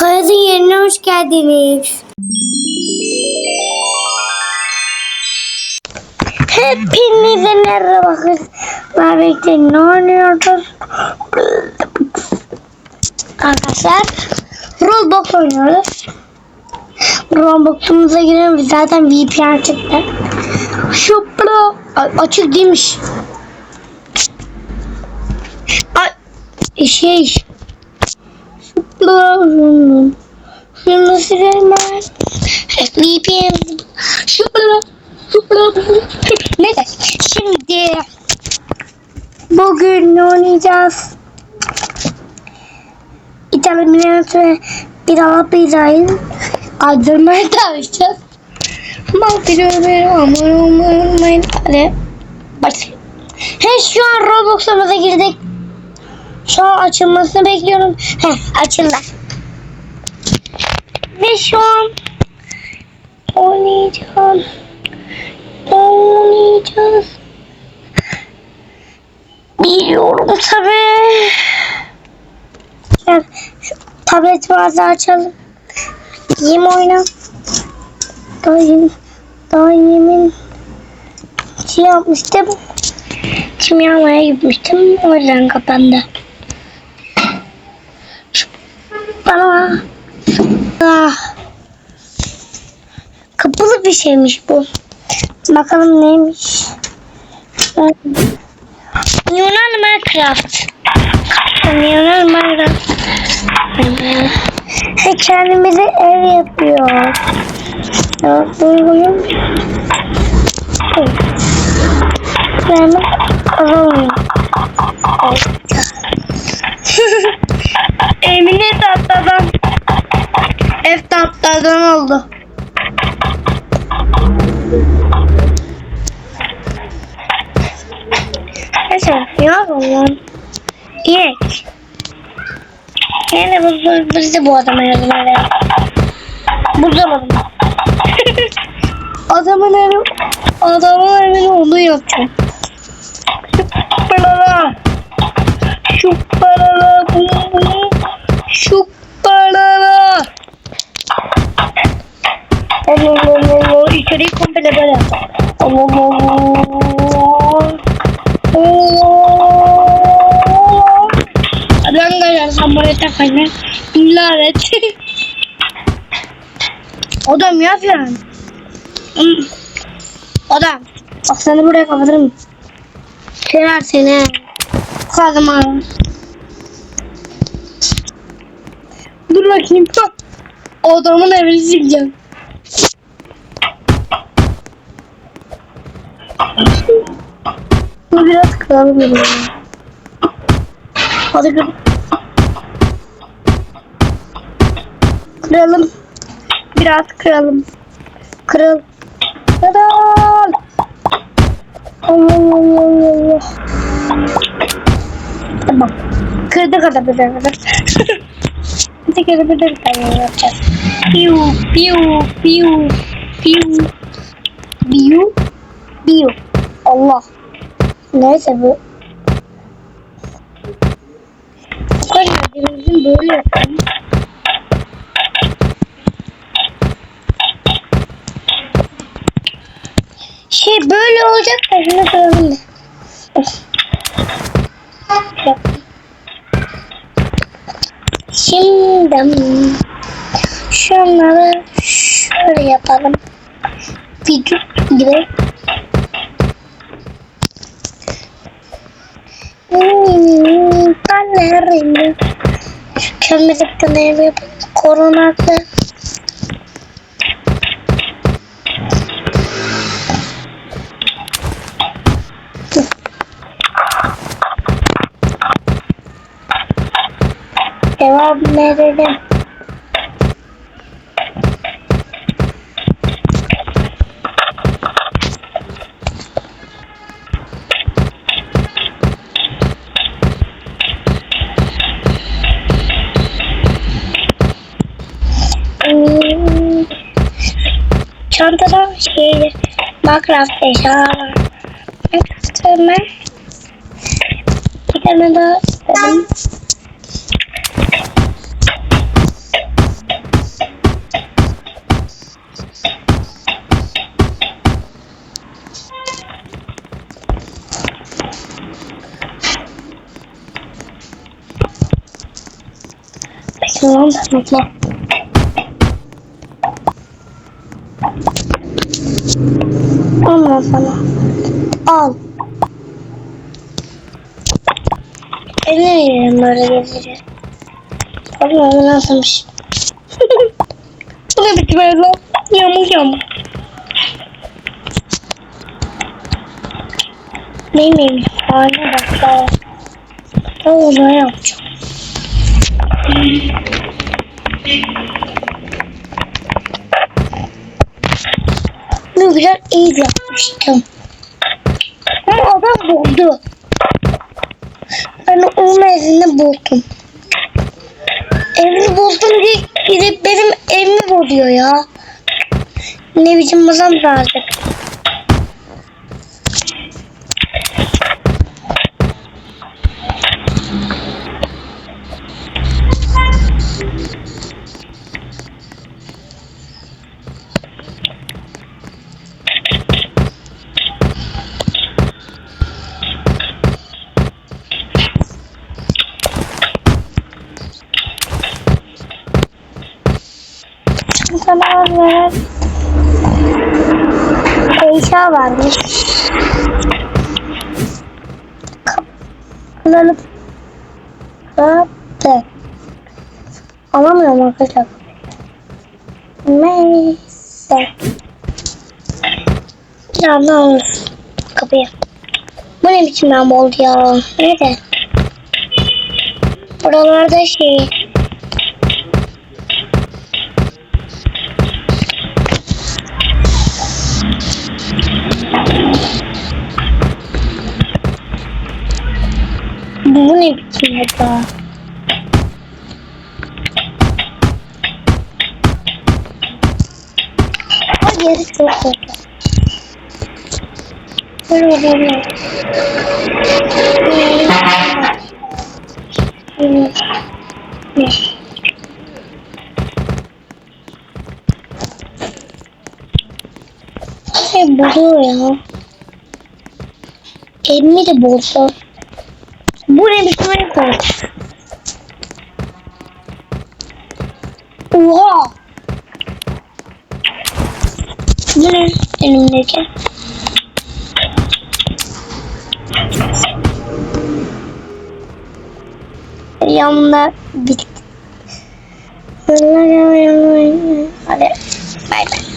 Hayatın yerine hoş geldiniz. Hepinize merhaba kızlar. Birlikte ne oynuyoruz? Arkadaşlar Roblox oynuyoruz. Roblox'umuza girelim. Zaten VPN çıktı. Şu pro açık değilmiş. Ay, şey Şunu silelim ben. VPN Şupla Şupla Neyse şimdi Bugün oynayacağız? İtalya Milanus ve bir Arap İsrail Kaldırmaya çalışacağız. Bak bir ömür aman aman aman Hadi başlayalım. He şu an Roblox'umuza girdik. Şu an açılmasını bekliyorum. He açıldı. Ve şu an oynayacağım. Oynayacağız. Biliyorum tabii. Gel şu tablet bazı açalım. Yem oyna. Daha yeni, yemin şey yapmıştım. Kimya gitmiştim. O yüzden kapandı. Bana ah. Kapalı bir şeymiş bu. Bakalım neymiş. Yunan Minecraft. Yunan Minecraft. He, kendimize ev yapıyor. Ya, duygunun. Ben alamıyorum. Emine tatlıdan ev tatlıdan oldu. Neyse yapalım lan. İnek. Yani bu, bu, biz de bu adama yardım edelim. Bulamadım. adamın evi, adamın evini onu yapacağım. Şu paralar. Şu paralar. Şu Allah Allah. Allah. Hadi arkadaşlar buraya takayım. Lanet. Adam yap yani. Adam. Bak seni buraya kapatırım. Kırar seni. Kaldım abi. Dur bakayım. Bak. Adamın evini sileceğim. Ya. Hadi kır. Kıralım. Biraz kıralım. Kırıl. Kırıl. Allah Allah Allah. Tamam. Kırdık adamı da kadar. Bir kere bir de yapacağız. Piu piu piu piu piu piu. Allah. Neyse bu. Kadar denizin böyle yapalım. Şey böyle olacak da şunu. Yap. Şimdi şunları şöyle yapalım. Video gibi. Şu kömürlükten ev yapalım. Korunaklı. Devam edelim. çantadan şeyi Minecraft eşyalar var. Minecraft'ı ben ik tane Ik istedim. Tamam, mutlu. Al sana. Al. Eline yiyelim böyle. Pardon onu nasılmış. Bu ne biçim ev lan? Yamuk yamuk. Neymiş? Haline bak daha. Daha ne yapacağım? Ne güzel iyi yapmıştım. Ama adam buldu. Ben onun evini buldum. Evini buldum diye gidip benim evimi buluyor ya. Ne biçim masam artık. Çantalar var. Eşya varmış. Kapıları kapattık. Alamıyorum arkadaşlar. Neyse. Birazdan alırız kapıyı. Bu ne biçim ben oldu ya? Nerede? Buralarda şey. Bu ne biçim burada? Hayır çok kötü. Böyle böyle. Ne? Şey buluyor ya. Elimi de bulsa. Bu ne biçim rekor? Oha! Bu ne elimdeki? Yanımda bitti. Hadi bay bay.